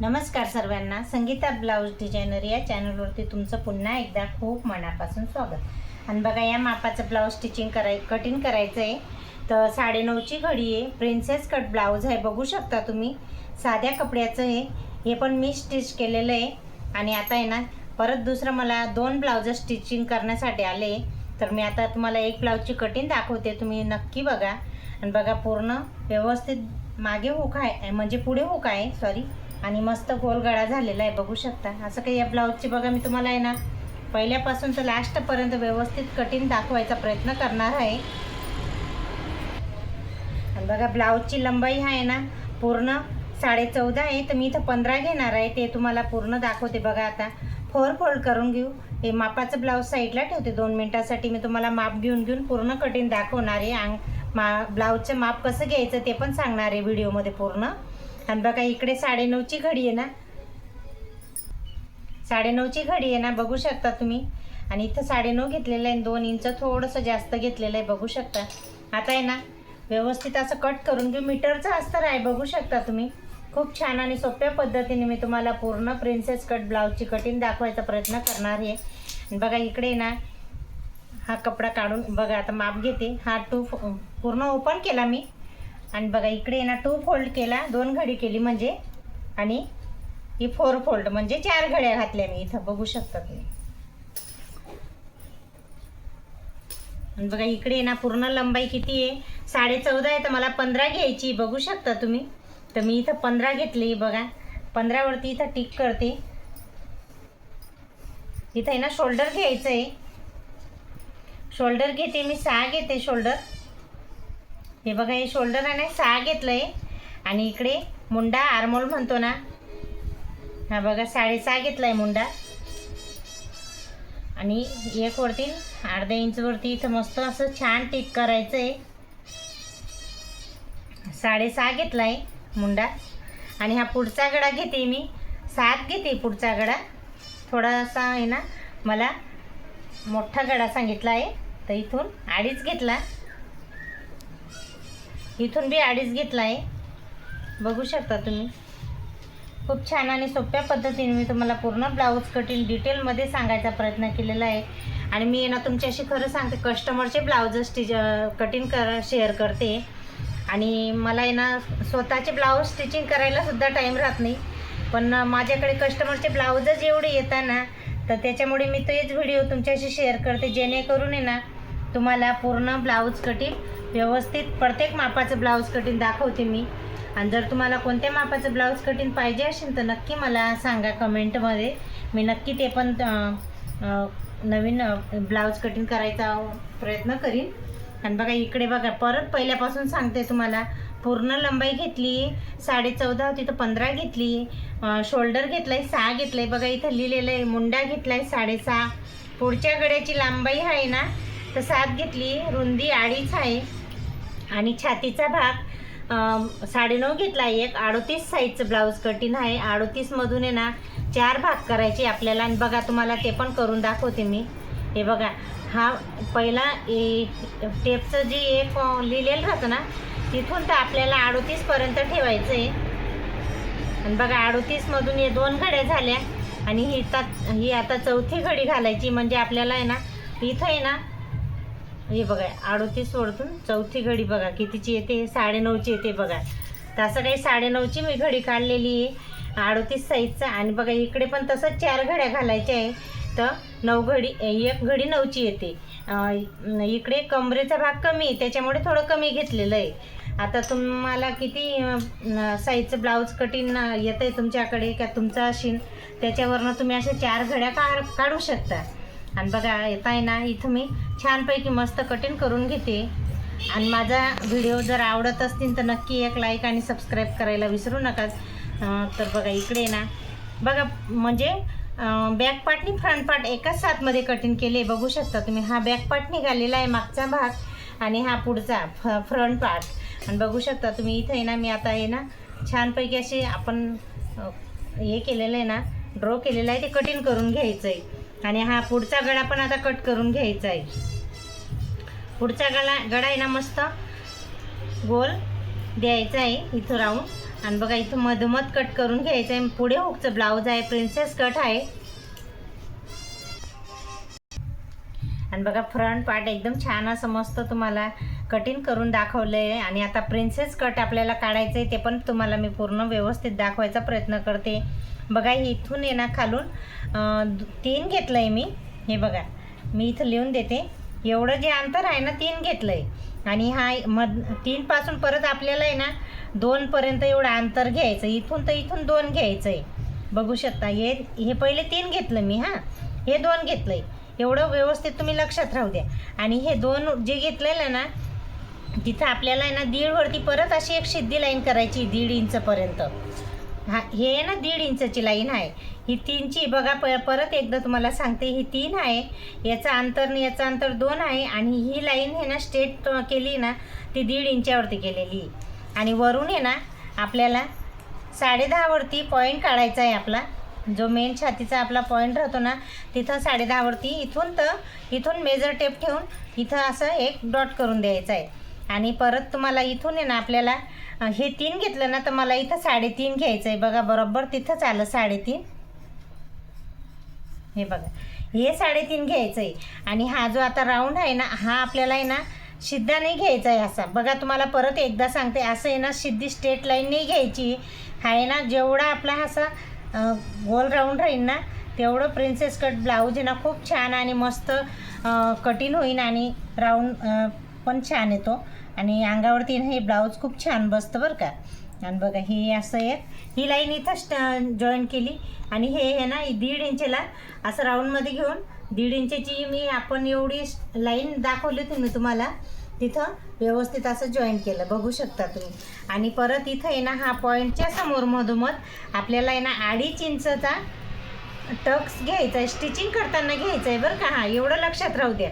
नमस्कार सर्वांना. Sangeeta blouse designer या चॅनलवरती तुमचं पुन्हा एकदा खूप मनापासून स्वागत. आणि बघा या मापाचं ब्लाऊज स्टिचिंग कराय कटिंग करायचं आहे तर साडेनऊची घडी आहे. प्रिन्सेस कट ब्लाऊज आहे. बघू शकता तुम्ही. साध्या कपड्याचं आहे. हे पण मी स्टिच केलेलं आहे. आणि आता आहे ना परत दुसरं मला दोन ब्लाऊज स्टिचिंग करण्यासाठी आले. तर मी आता तुम्हाला एक ब्लाऊजची कटिंग दाखवते. तुम्ही नक्की बघा. आणि बघा पूर्ण व्यवस्थित मागे हुक आहे. म्हणजे पुढे हुक आहे. सॉरी आणि मस्त गोल गळा झालेला आहे बघू शकता. असं काही या ब्लाऊजची बघा मी तुम्हाला आहे ना पहिल्यापासून तर लास्टपर्यंत व्यवस्थित कटिंग दाखवायचा प्रयत्न करणार आहे. आणि बघा ब्लाऊजची लंबाई आहे ना पूर्ण साडे चौदा आहे तर मी इथं पंधरा घेणार आहे ते तुम्हाला पूर्ण दाखवते बघा आता. फोर फोल्ड करून घेऊ. हे मापाचं ब्लाऊज साईडला ठेवते दोन मिनटासाठी मी तुम्हाला माप घेऊन घेऊन पूर्ण कटिंग दाखवणार आहे. अंग मा ब्लाऊजचं माप कसं घ्यायचं ते पण सांगणार आहे व्हिडिओमध्ये पूर्ण. आणि बघा इकडे साडेनऊची घडी आहे ना. साडेनऊची घडी आहे ना बघू शकता तुम्ही. आणि इथं साडेनऊ घेतलेलं आहे दोन इंच थोडंसं जास्त घेतलेलं आहे बघू शकता. आता आहे ना व्यवस्थित असं कट करून घेऊ. मीटरचं अस्तर आहे बघू शकता तुम्ही. खूप छान आणि सोप्या पद्धतीने मी तुम्हाला पूर्ण प्रिन्सेस कट ब्लाऊजची कटिंग दाखवायचा प्रयत्न करणार आहे. आणि बघा इकडे ना हा कपडा काढून बघा आता माप घेते. हा टू पूर्ण ओपन केला मी. आणि बघा इकडे ना टू फोल्ड केला दोन घडी केली म्हणजे आणि ही फोर फोल्ड म्हणजे चार घड्या घातल्या मी इथं बघू शकता तुम्ही. आणि बघा इकडे ना पूर्ण लंबाई किती आहे? साडे चौदा आहे तर मला पंधरा घ्यायची बघू शकता तुम्ही. तर मी इथं पंधरा घेतली बघा. पंधरावरती इथं टिक करते. इथं आहे ना शोल्डर घ्यायचं आहे शोल्डर घेते मी सहा घेते शोल्डर हे बघा हे शोल्डर आहे ना सहा घेतलं आहे आणि इकडे मुंडा आरमोल म्हणतो ना. हा बघा साडेसहा घेतला आहे मुंडा. आणि एक वरती अर्ध्या इंचवरती इथं मस्त असं छान टिक करायचं आहे साडेसहा घेतला आहे मुंडा. आणि हा पुढचा गडा घेते मी. सात घेते पुढचा गडा. थोडासा आहे ना मला मोठा गडा सांगितला आहे. तर इथून अडीच घेतला. इथून बी अडीच घेतला आहे बघू शकता तुम्ही. खूप छान आणि सोप्या पद्धतीने मी तुम्हाला पूर्ण ब्लाऊज कटिंग डिटेलमध्ये सांगायचा प्रयत्न केलेला आहे. आणि मी ना तुमच्याशी खरं सांगते कस्टमरचे ब्लाऊज स्टिच कटिंग कर शेअर करते. आणि मला आहे ना स्वतःचे ब्लाऊज स्टिचिंग करायलासुद्धा टाईम राहत नाही. पण माझ्याकडे कस्टमरचे ब्लाऊजच एवढे येतात ना तर त्याच्यामुळे मी तेच व्हिडिओ तुमच्याशी शेअर करते. जेणेकरून आहे ना तुम्हाला पूर्ण ब्लाऊज कटिंग व्यवस्थित प्रत्येक मापाचं ब्लाऊज कटिंग दाखवते मी. आणि जर तुम्हाला कोणत्या मापाचं ब्लाऊज कटिंग पाहिजे असेल तर नक्की मला सांगा कमेंटमध्ये. मी नक्की ते पण नवीन ब्लाऊज कटिंग करायचा प्रयत्न करीन. आणि बघा इकडे बघा परत पहिल्यापासून सांगते तुम्हाला पूर्ण लंबाई घेतली साडे चौदा होती तर पंधरा घेतली शोल्डर घेतला आहे सहा घेतलं आहे बघा इथं लिहिलेलं आहे मुंडा घेतला आहे साडेसहा. पुढच्या गड्याची लांबाई आहे ना तर सात घेतली रुंदी अडीच आहे आणि छातीचा भाग साडेनऊ घेतला आहे एक अडोतीस साईजचं ब्लाऊज कटिंग आहे. अडोतीसमधून आहे ना चार भाग करायचे आपल्याला. आणि बघा तुम्हाला ते पण करून दाखवते मी. हे बघा हा पहिला ए टेपचं जी एक लिहिलेलं राहतं ना तिथून तर आपल्याला अडोतीसपर्यंत ठेवायचं आहे आणि बघा अडोतीसमधून हे दोन घड्या झाल्या. आणि ही ता ही आता चौथी घडी घालायची. म्हणजे आपल्याला आहे ना इथं आहे ना हे बघा अडोतीस सोडतून चौथी घडी बघा कितीची येते? साडेनऊची येते बघा. तसं असं काही साडेनऊची मी घडी काढलेली आहे. अडोतीस साईजचा आणि बघा इकडे पण तसंच चार घड्या घालायच्या आहे. तर नऊ घडी एक घडी नऊची येते. इकडे कमरेचा भाग कमी त्याच्यामुळे थोडं कमी घेतलेलं आहे. आता तुम्हाला किती साईजचं ब्लाऊज कटिंग येतं आहे तुमच्याकडे का तुमचं असेल त्याच्यावरनं तुम्ही अशा चार घड्या काढ काढू शकता. आणि बघा येत आहे ना इथं मी छानपैकी मस्त कटिंग करून घेते. आणि माझा व्हिडिओ जर आवडत असतील तर नक्की एक लाईक आणि सबस्क्राईब करायला विसरू नका तर बघा इकडे ना बघा म्हणजे बॅक पार्ट आणि फ्रंट पार्ट एकाच साथमध्ये कटिंग केले बघू शकता तुम्ही. हा बॅक पार्ट निघालेला आहे मागचा भाग आणि हा पुढचा फ फ्रंट पार्ट आणि बघू शकता तुम्ही इथं आहे ना मी आता आहे ना छानपैकी असे आपण हे केलेलं आहे ना ड्रॉ केलेलं आहे ते कटिंग करून घ्यायचं आहे आणि हा पुढचा गळा पण आता कट करून घ्यायचा आहे. पुढचा गळा गळा आहे ना मस्त? गोल द्यायचा आहे इथं राहून. आणि बघा इथं मधोमध कट करून घ्यायचं आहे. पुढे हुकचं ब्लाऊज आहे प्रिन्सेस कट आहे. आणि बघा फ्रंट पार्ट एकदम छान असं मस्त तुम्हाला कटिंग करून दाखवलं आहे आणि आता प्रिन्सेस कट आपल्याला काढायचं आहे ते पण तुम्हाला मी पूर्ण व्यवस्थित दाखवायचा प्रयत्न करते. बघा इथून आहे ना खालून तीन घेतलं आहे मी. हे बघा मी इथं लिहून देते. एवढं जे अंतर आहे ना तीन घेतलं आहे आणि हा मध तीनपासून परत आपल्याला आहे ना दोनपर्यंत एवढं अंतर घ्यायचं इथून तर इथून दोन घ्यायचं आहे बघू शकता हे हे पहिले तीन घेतलं मी हां. हे दोन घेतलं आहे एवढं व्यवस्थित तुम्ही लक्षात राहू द्या. आणि हे दोन जे घेतलेलं ना तिथं आपल्याला आहे ना दीडवरती परत अशी एक सिद्धी लाईन करायची दीड इंचपर्यंत हा हे आहे ना दीड इंचची लाईन आहे. ही तीनची बघा प परत एकदा तुम्हाला सांगते ही तीन आहे याचं अंतर आणि याचं अंतर दोन आहे आणि ही लाईन आहे ना स्ट्रेट केली ना ती दीड इंचावरती केलेली. आणि वरून आहे ना आपल्याला साडेदहावरती पॉईंट काढायचा आहे आपला. जो मेन छातीचा आपला पॉईंट राहतो ना तिथं साडेदहावरती इथून तर इथून मेजर टेप ठेवून इथं असं एक डॉट करून द्यायचं आहे. आणि परत तुम्हाला इथून आहे ना आपल्याला हे तीन घेतलं ना तर मला इथं साडेतीन घ्यायचं आहे बघा बरोबर तिथंच आलं साडेतीन. हे बघा हे साडेतीन घ्यायचं आहे आणि हा जो आता राऊंड आहे ना हा आपल्याला आहे ना सिद्धा नाही घ्यायचा आहे असा. बघा तुम्हाला परत एकदा सांगते असं आहे ना सिद्धी स्ट्रेट लाईन नाही घ्यायची. हा आहे ना जेवढा आपला असा गोल राऊंड राहील ना तेवढं प्रिन्सेस कट ब्लाऊज आहे ना खूप छान आणि मस्त कठीण होईन आणि राऊंड पण छान येतो आणि अंगावरती ना हे ब्लाऊज खूप छान बसतं बरं का. आणि बघा हे असं एक ही लाईन इथं जॉईन केली. आणि हे आहे ना दीड इंचेला असं राऊंडमध्ये घेऊन दीड इंचची मी आपण एवढी लाईन दाखवली होती मी तुम्हाला तिथं व्यवस्थित असं जॉईन केलं. बघू शकता तुम्ही. आणि परत इथं आहे ना हा पॉईंटच्या समोर मधोमध आपल्याला आहे ना अडीच इंचचा टक्स घ्यायचा आहे स्टिचिंग करताना घ्यायचं आहे बरं का. हा एवढं लक्षात राहू द्या.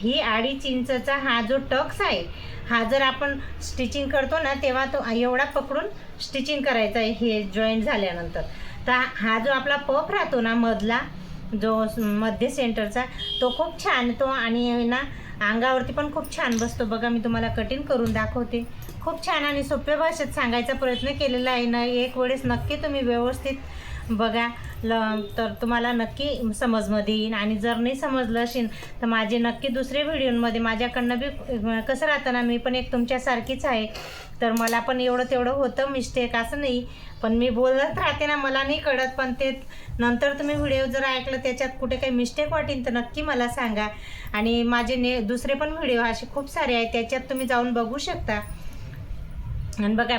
ही अडीच इंचचा हा जो टक्स आहे हा जर आपण स्टिचिंग करतो ना तेव्हा तो एवढा पकडून स्टिचिंग करायचा आहे हे जॉईंट झाल्यानंतर. तर हा जो आपला पफ राहतो ना मधला जो मध्य सेंटरचा तो खूप छान तो आणि ना अंगावरती पण खूप छान बसतो. बघा मी तुम्हाला कटिंग करून दाखवते. खूप छान आणि सोप्या भाषेत सांगायचा प्रयत्न केलेला आहे ना एक वेळेस नक्की तुम्ही व्यवस्थित बघा. ल तर तुम्हाला नक्की समजमध्ये येईन आणि जर नाही समजलं असेल तर माझे नक्की दुसरे व्हिडिओमध्ये माझ्याकडनं बी कसं राहतं ना मी पण एक तुमच्यासारखीच आहे. तर मला पण एवढं तेवढं होतं मिस्टेक असं नाही. पण मी बोलत राहते ना मला नाही कळत. पण ते नंतर तुम्ही व्हिडिओ जर ऐकलं त्याच्यात कुठे काही मिस्टेक वाटेल तर नक्की मला सांगा. आणि माझे ने दुसरे पण व्हिडिओ असे खूप सारे आहेत त्याच्यात तुम्ही जाऊन बघू शकता. आणि बघा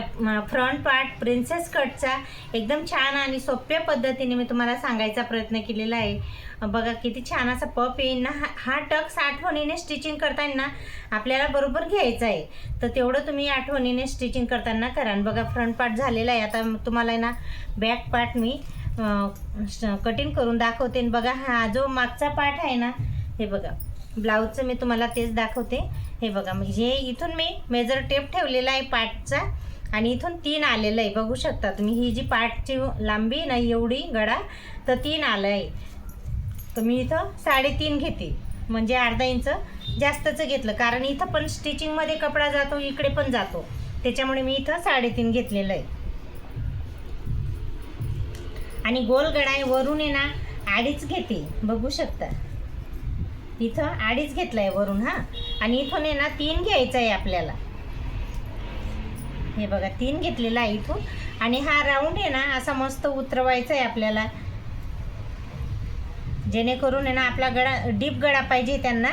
फ्रंट पार्ट प्रिन्सेस कटचा एकदम छान आणि सोप्या पद्धतीने मी तुम्हाला सांगायचा प्रयत्न केलेला आहे. बघा किती छान असा पप येईल ना हा हा टक्स आठवणीने स्टिचिंग करताना आपल्याला बरोबर घ्यायचा आहे. तर तेवढं तुम्ही आठवणीने स्टिचिंग करताना करा. आणि बघा फ्रंट पार्ट झालेला आहे. आता तुम्हाला आहे ना बॅक पार्ट मी कटिंग करून दाखवते. बघा हा जो मागचा पार्ट आहे ना हे बघा. ब्लाऊजचं मी तुम्हाला तेच दाखवते. हे बघा म्हणजे हे इथून मी मेजर टेप ठेवलेला आहे पार्टचा आणि इथून तीन आलेलं आहे. बघू शकता तुम्ही ही जी पार्टची लांबी ना एवढी गडा तर तीन आलं आहे तर मी इथं साडेतीन घेते. म्हणजे अर्धा इंच जास्तचं घेतलं. कारण इथं पण स्टिचिंगमध्ये कपडा जातो इकडे पण जातो. त्याच्यामुळे मी इथं साडेतीन घेतलेलं आहे. आणि गोल गडा आहे वरून आहे ना अडीच घेते. बघू शकता. इथं अडीच घेतलाय वरून हा. आणि इथून आहे ना तीन घ्यायचं आहे आपल्याला. हे बघा तीन घेतलेला आहे इथून. आणि हा राऊंड आहे ना असा मस्त उतरवायचा आहे आपल्याला. जेणेकरून आहे ना आपला गळा डीप गळा पाहिजे त्यांना.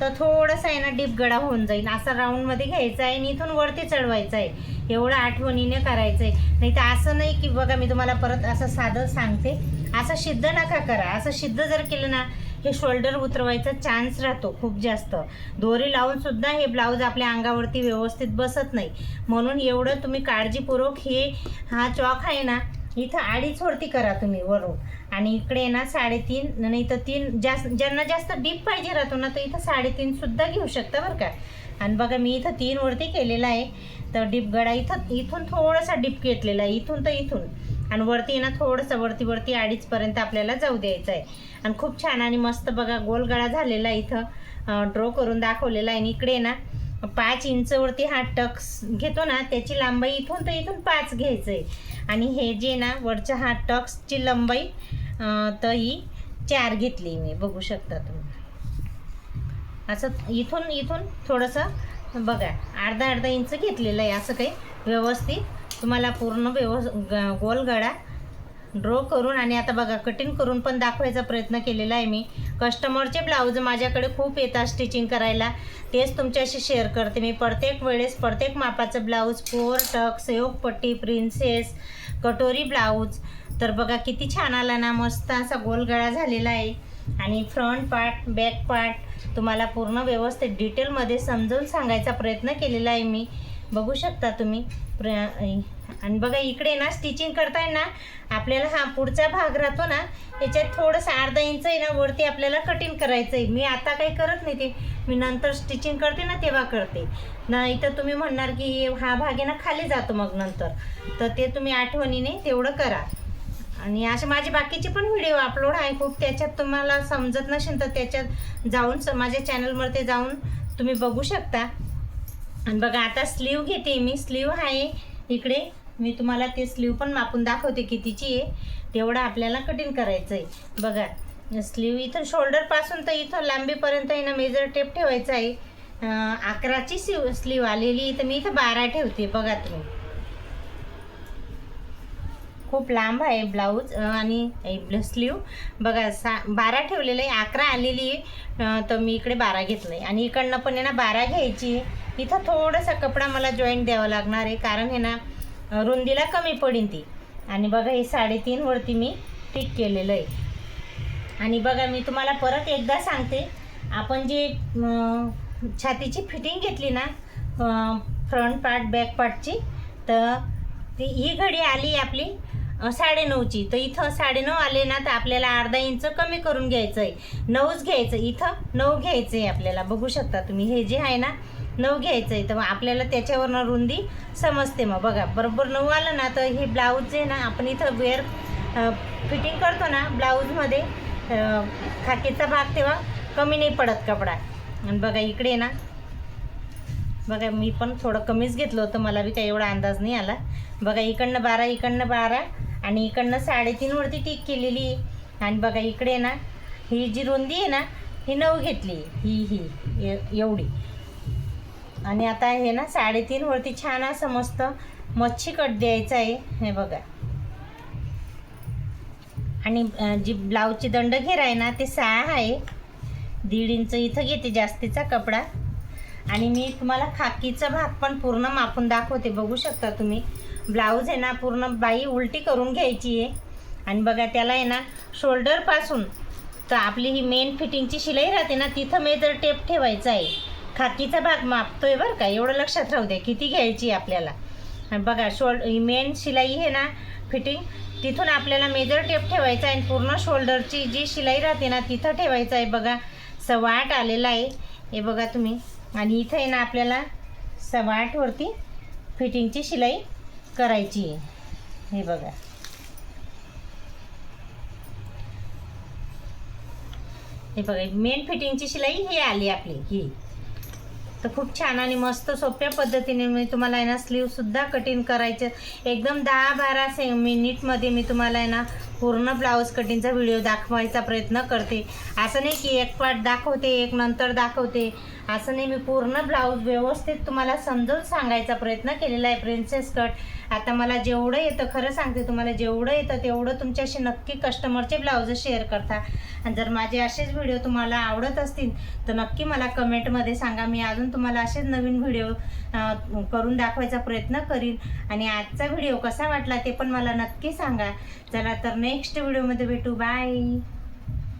तर थोडंसं आहे ना डीप गळा होऊन जाईल. असा राऊंडमध्ये घ्यायचा आहे आणि इथून वरती चढवायचं आहे एवढं आठवणीने करायचं आहे नाही तर असं नाही की बघा मी तुम्हाला परत असं साधं सांगते. असं सिद्ध नका करा. असं सिद्ध जर केलं ना हे शोल्डर उतरवायचा चान्स राहतो खूप जास्त. दोरी लावून सुद्धा हे ब्लाऊज आपल्या अंगावरती व्यवस्थित बसत नाही. म्हणून एवढं तुम्ही काळजीपूर्वक हे हा चॉक आहे ना इथं अडीच वरती करा तुम्ही वरून. आणि इकडे ना साडेतीन नाही तर तीन जास्त ज्यांना जास्त डीप पाहिजे राहतो ना तर इथं साडेतीन सुद्धा घेऊ शकता बरं का. आणि बघा मी इथं तीन वरती केलेला आहे. तर डीप गडा इथं इथून थोडासा डीप घेतलेला आहे. इथून तर इथून. आणि वरती ना थोडंसं वरती वरती अडीचपर्यंत आपल्याला जाऊ द्यायचं आहे. आणि खूप छान आणि मस्त बघा गोल गळा झालेला आहे इथं. ड्रॉ करून दाखवलेला आहे. आणि इकडे ना पाच इंचवरती हा टक्स घेतो ना त्याची लांबाई इथून तर इथून पाच घ्यायचं आहे. आणि हे जे ना वरच्या हा टक्सची लंबाई तर ही चार घेतली मी. बघू शकता तुम्ही. असं इथून इथून थोडंसं बघा अर्धा अर्धा इंच घेतलेलं आहे असं काही व्यवस्थित. तुम्हाला पूर्ण व्यवस्थ ग- गोल गळा ड्रॉ करून आणि आता बघा कटिंग करून पण दाखवायचा प्रयत्न केलेला आहे मी. कस्टमरचे ब्लाऊज माझ्याकडे खूप येतात स्टिचिंग करायला. तेच तुमच्याशी शेअर करते मी. प्रत्येक वेळेस प्रत्येक मापाचं ब्लाऊज फोर टक पट्टी प्रिन्सेस कटोरी ब्लाऊज तर बघा किती छान आला ना मस्त असा गोलगळा झालेला आहे. आणि फ्रंट पार्ट बॅक पार्ट तुम्हाला पूर्ण व्यवस्थित डिटेलमध्ये समजून सांगायचा प्रयत्न केलेला आहे मी. बघू शकता तुम्ही. प्र आणि बघा इकडे ना स्टिचिंग करताय ना आपल्याला हा पुढचा भाग राहतो ना याच्यात थोडंसं अर्धा इंच आहे ना वरती आपल्याला कटिंग करायचं आहे मी आता काही करत नाही ते. मी नंतर स्टिचिंग करते ना तेव्हा करते. नाही तर तुम्ही म्हणणार की हा भाग आहे ना खाली जातो मग नंतर. तर ते तुम्ही आठवणीने तेवढं करा. आणि असे माझे बाकीचे पण व्हिडिओ अपलोड आहे. खूप त्याच्यात तुम्हाला समजत नसेल तर त्याच्यात जाऊन माझ्या चॅनलवरती जाऊन तुम्ही बघू शकता. आणि बघा आता स्लीव घेते मी. स्लीव आहे इकडे. मी तुम्हाला ते स्लीव पण मापून दाखवते कितीची आहे. तेवढं आपल्याला कटिंग करायचं आहे बघा स्लीव इथं शोल्डरपासून तर इथं लांबीपर्यंत आहे ना मेजर टेप ठेवायचं आहे. अकराची स्लीव स्लीव आलेली तर मी इथं बारा ठेवते. बघा तुम्ही. खूप लांब आहे ब्लाऊज आणि स्लीव बघा सा बारा ठेवलेलं आहे अकरा आलेली आहे. तर मी इकडे बारा घेतलं आहे आणि इकडनं पण आहे ना बारा घ्यायची आहे. इथं थोडासा कपडा मला जॉईंट द्यावा लागणार आहे कारण हे ना रुंदीला कमी पडेल ती. आणि बघा हे साडेतीनवरती मी टिक केलेलं आहे. आणि बघा मी तुम्हाला परत एकदा सांगते आपण जी छातीची फिटिंग घेतली ना फ्रंट पार्ट बॅक पार्टची तर ती ही घडी आली आपली साडेनऊची तर इथं साडेनऊ आले ना तर आपल्याला अर्धा इंच कमी करून घ्यायचं आहे नऊच घ्यायचं इथं नऊ घ्यायचं आहे आपल्याला. बघू शकता तुम्ही हे जे आहे ना नऊ घ्यायचं आहे तर मग आपल्याला त्याच्यावरनं रुंदी समजते मग. बघा बरोबर नऊ आलं ना तर हे ब्लाऊज जे ना आपण इथं वेअर फिटिंग करतो ना ब्लाऊजमध्ये खाकीचा भाग तेव्हा कमी नाही पडत कपडा. आणि बघा इकडे ना बघा मी पण थोडं कमीच घेतलं होतं मला बी काही एवढा अंदाज नाही आला. बघा इकडनं बारा इकडनं बारा आणि इकडनं साडेतीनवरती टीक केलेली आणि बघा इकडे ना ही जी रुंदी आहे ना ही नऊ घेतली ही ही एवढी. आणि आता हे ना साडेतीनवरती छान असं मस्त मच्छी कट द्यायचं आहे. हे बघा. आणि जी ब्लाऊजची दंड घेर आहे ना ते सहा आहे. दीड इंच इथं घेते जास्तीचा कपडा. आणि मी तुम्हाला खाकीचा भाग पण पूर्ण मापून दाखवते. बघू शकता तुम्ही. ब्लाऊज आहे ना पूर्ण बाई उलटी करून घ्यायची आहे. आणि बघा त्याला आहे ना शोल्डरपासून तर आपली ही मेन फिटिंगची शिलाई राहते ना तिथं मेजर टेप ठेवायचं आहे. खाकीचा भाग मापतोय बरं का. एवढं लक्षात राहू द्या किती घ्यायची आहे आपल्याला. बघा शोल्ड मेन शिलाई आहे ना फिटिंग तिथून आपल्याला मेजर टेप ठेवायचा आहे आणि पूर्ण शोल्डरची जी शिलाई राहते ना तिथं ठेवायचं आहे बघा. सव्वा आठ आलेला आहे. हे बघा तुम्ही. आणि इथं आहे ना आपल्याला सव्वा आठवरती फिटिंगची शिलाई करायची आहे. हे बघा. हे बघा मेन फिटिंगची शिलाई ही आली आपली ही. तर खूप छान आणि मस्त सोप्या पद्धतीने मी तुम्हाला आहे ना स्लीवसुद्धा कटिंग करायचे. एकदम दहा बारा से मिनिटमध्ये मी तुम्हाला आहे ना पूर्ण ब्लाऊज कटिंगचा व्हिडिओ दाखवायचा प्रयत्न करते. असं नाही की एक पार्ट दाखवते एक नंतर दाखवते. असं नाही मी पूर्ण ब्लाऊज व्यवस्थित तुम्हाला समजून सांगायचा प्रयत्न केलेला आहे प्रिन्सेस कट आता मला जेवढं येतं खरं सांगते तुम्हाला जेवढं येतं तेवढं तुमच्याशी नक्की कस्टमरचे ब्लाऊज शेअर करता. आणि जर माझे असेच व्हिडिओ तुम्हाला आवडत असतील तर नक्की मला कमेंटमध्ये सांगा. मी अजून तुम्हाला असेच नवीन व्हिडिओ करून दाखवायचा प्रयत्न करीन. आणि आजचा व्हिडिओ कसा वाटला ते पण मला नक्की सांगा. चला तर नेक्स्ट व्हिडिओमध्ये भेटू. बाय.